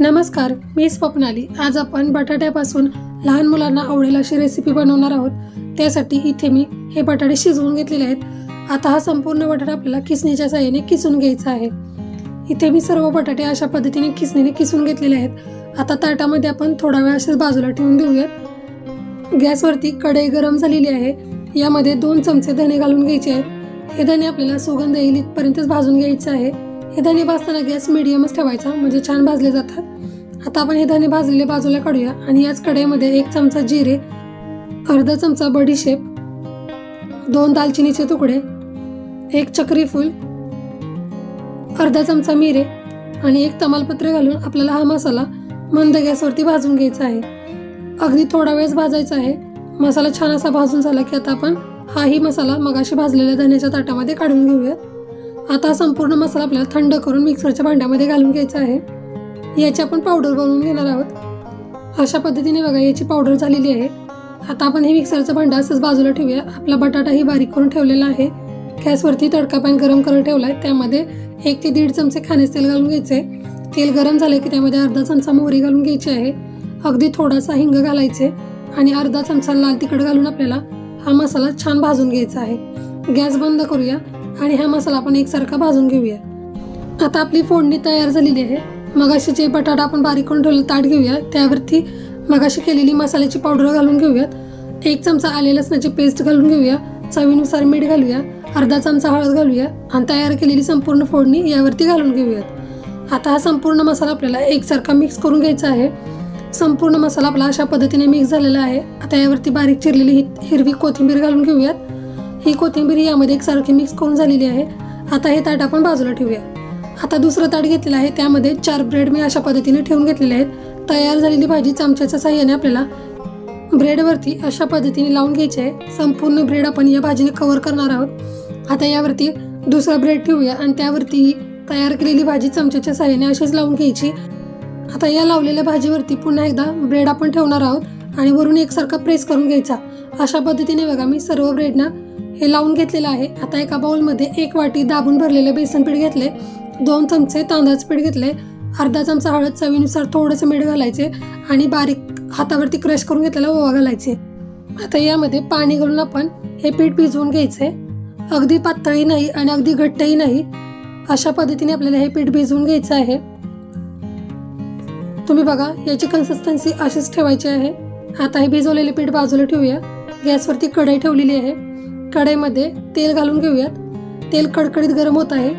नमस्कार मी स्वप्नाली आज आपण बटाट्यापासून लहान मुलांना आवडेल अशी रेसिपी बनवणार आहोत. त्यासाठी इथे मी हे बटाटे शिजवून घेतलेले आहेत. आता हा संपूर्ण बटाटा आपल्याला किसणीच्या साह्याने किसून घ्यायचा आहे. इथे मी सर्व बटाटे अशा पद्धतीने किसणीने किसून घेतलेले आहेत. आता ताटामध्ये आपण थोडा वेळ असेच बाजूला ठेवून देऊयात. गॅसवरती कढई गरम झालेली आहे. यामध्ये दोन चमचे धने घालून घ्यायचे आहेत. हे धने आपल्याला सुगंध येईल इथपर्यंतच भाजून घ्यायचे आहे. हे धने भाजताना गॅस मिडियमच ठेवायचा म्हणजे छान भाजले जातात. आता आपण हे धने भाजलेले बाजूला काढूया आणि याच कढईमध्ये एक चमचा जिरे अर्धा चमचा बडीशेप दोन दालचिनीचे तुकडे एक चक्री फूल अर्धा चमचा मिरे आणि एक तमालपत्र घालून आपल्याला हा मसाला मंद गॅसवरती भाजून घ्यायचा आहे. अगदी थोडा वेळच भाजायचा आहे. मसाला छान असा भाजून झाला की आता आपण हाही मसाला मगाशी भाजलेल्या धण्याच्या ताटामध्ये काढून घेऊयात. आता संपूर्ण मसाला आपल्याला थंड करून मिक्सरच्या भांड्यामध्ये घालून घ्यायचा आहे. याची आपण पावडर बनवून घेणार आहोत. अशा पद्धतीने बघा याची पावडर झालेली आहे. आता आपण हे मिक्सरचं भांडं असंच बाजूला ठेवूया. आपला बटाटाही बारीक करून ठेवलेला आहे. गॅसवरती तडका पॅन गरम करत ठेवला आहे त्यामध्ये एक ते दीड चमचे खाण्याचे तेल घालून घ्यायचे तेल गरम झाले की त्यामध्ये अर्धा चमचा मोहरी घालून घ्यायची आहे. अगदी थोडासा हिंग घालायचे आणि अर्धा चमचा लाल तिखट घालून आपल्याला हा मसाला छान भाजून घ्यायचा आहे. गॅस बंद करूया. आणि हा मसाला आपण एकसारखा भाजून घेऊया. आता आपली फोडणी तयार झालेली आहे. मगाशी जे बटाटा आपण बारीक करून ठेवलं ताट घेऊया. त्यावरती मगाशी केलेली मसाल्याची पावडर घालून घेऊयात. एक चमचा आले लसणाची पेस्ट घालून घेऊया. चवीनुसार मीठ घालूया. अर्धा चमचा हळद घालूया. आणि तयार केलेली संपूर्ण फोडणी यावरती घालून घेऊयात. आता हा संपूर्ण मसाला आपल्याला एकसारखा मिक्स करून घ्यायचा आहे. संपूर्ण मसाला आपला अशा पद्धतीने मिक्स झालेला आहे. आता यावरती बारीक चिरलेली हिरवी कोथिंबीर घालून घेऊयात. ही कोथिंबीर यामध्ये एकसारखी मिक्स करून झालेली आहे. आता हे ताट आपण बाजूला ठेवूया. आता दुसरं ताट घेतलेलं आहे. त्यामध्ये चार ब्रेड मी अशा पद्धतीने ठेवून घेतलेले आहेत. तयार झालेली भाजी चमच्याच्या साह्याने आपल्याला ब्रेडवरती अशा पद्धतीने लावून घ्यायची आहे. संपूर्ण ब्रेड आपण या भाजीने कव्हर करणार आहोत. आता यावरती दुसरा ब्रेड ठेवूया आणि त्यावरतीही तयार केलेली भाजी चमच्याच्या साह्याने अशीच लावून घ्यायची. आता या लावलेल्या भाजीवरती पुन्हा एकदा ब्रेड आपण ठेवणार आहोत. आणि वरून एकसारखा प्रेस करून घ्यायचा. अशा पद्धतीने बघा मी सर्व ब्रेडना हे लावून घेतलेलं आहे. आता एका बाउलमध्ये एक वाटी दाबून भरलेलं बेसन पीठ घेतले दोन चमचे तांदळाचं पीठ घेतले अर्धा चमचा हळद चवीनुसार थोडंसं मीठ घालायचे आणि बारीक हातावरती क्रश करून घेतलेला ओवा घालायचे. आता यामध्ये पाणी घालून आपण हे पीठ भिजवून घ्यायचे अगदी पातळी नाही आणि अगदी घट्टही नाही. अशा पद्धतीने आपल्याला हे पीठ भिजवून घ्यायचं आहे. तुम्ही बघा याची कन्सिस्टन्सी अशीच ठेवायची आहे. आता हे भिजवलेले पीठ बाजूला ठेवूया गॅसवरती कढई ठेवलेली आहे. कढईमध्ये तेल घालून घेऊयात. तेल कडकडीत गरम होत आहे.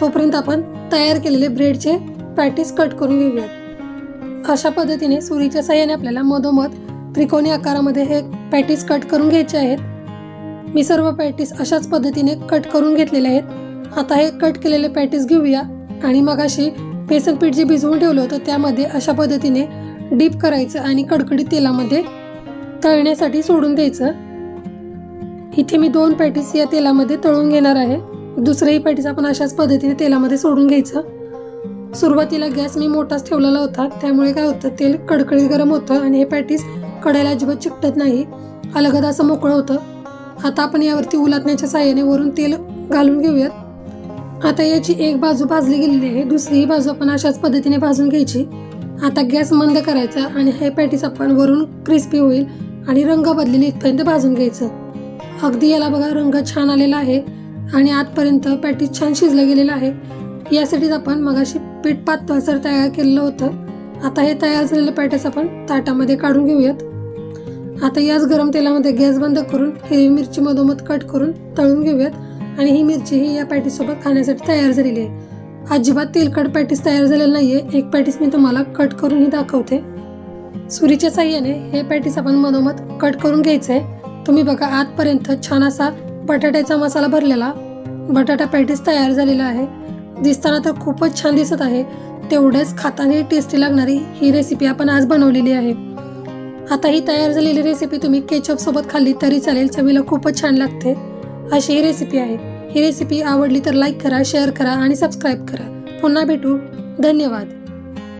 तोपर्यंत आपण तयार केलेले ब्रेडचे पॅटीस कट करून घेऊयात. अशा पद्धतीने सुरीच्या साह्याने आपल्याला मधोमध त्रिकोणी आकारामध्ये हे पॅटीस कट करून घ्यायचे आहेत. मी सर्व पॅटीस अशाच पद्धतीने कट करून घेतलेले आहेत. आता हे कट केलेले पॅटीस घेऊया आणि मगाशी बेसन पीठ जे भिजवून ठेवलं होतं त्यामध्ये अशा पद्धतीने डीप करायचं आणि कडकडीत तेलामध्ये तळण्यासाठी सोडून द्यायचं. इथे मी दोन पॅटीस या तेलामध्ये तळून घेणार आहे. दुसरंही पॅटीस आपण अशाच पद्धतीने तेलामध्ये सोडून घ्यायचं. सुरुवातीला गॅस मी मोठाच ठेवलेला होता. त्यामुळे काय होतं तेल कडकडीत गरम होतं आणि हे पॅटीस कडायला अजिबात चिकटत नाही. अलगद असं मोकळं होतं. आता आपण यावरती उलाटण्याच्या साह्याने वरून तेल घालून घेऊयात. आता याची एक बाजू भाजली गेलेली आहे. दुसरीही बाजू आपण अशाच पद्धतीने भाजून घ्यायची. आता गॅस मंद करायचा आणि हे पॅटीस आपण वरून क्रिस्पी होईल आणि रंग बदलेली इथपर्यंत भाजून घ्यायचं. अगदी याला बघा रंग छान आलेला आहे आणि आतपर्यंत पॅटीस छान शिजलं गेलेलं आहे. यासाठीच आपण मगाशी पीठ पातळसर तयार केलेलं होतं. आता हे तयार झालेलं पॅटीस आपण ताटामध्ये काढून घेऊयात. आता याच गरम तेलामध्ये गॅस बंद करून हिरवी मिरची मधोमध कट करून तळून घेऊयात. आणि ही मिरची ही या पॅटीसोबत खाण्यासाठी तयार झालेली आहे. अजिबात तेलकट पॅटीस तयार झालेलं नाही आहे एक पॅटीस मी तुम्हाला कट करूनही दाखवते. सुरीच्या साह्याने हे पॅटीस आपण मधोमध कट करून घ्यायचं आहे तुम्ही बघा आतपर्यंत छान असा बटाट्याचा मसाला भरलेला बटाटा पॅटीस तयार झालेला आहे. दिसताना तर खूपच छान दिसत आहे. तेवढेच खाताने टेस्टी लागणारी ही रेसिपी आपण आज बनवलेली आहे. आता ही तयार झालेली रेसिपी तुम्ही केचपसोबत खाल्ली तरी चालेल. चवीला खूपच छान लागते. अशी ही रेसिपी आहे. ही रेसिपी आवडली तर लाईक करा शेअर करा आणि सबस्क्राईब करा. पुन्हा भेटू. धन्यवाद.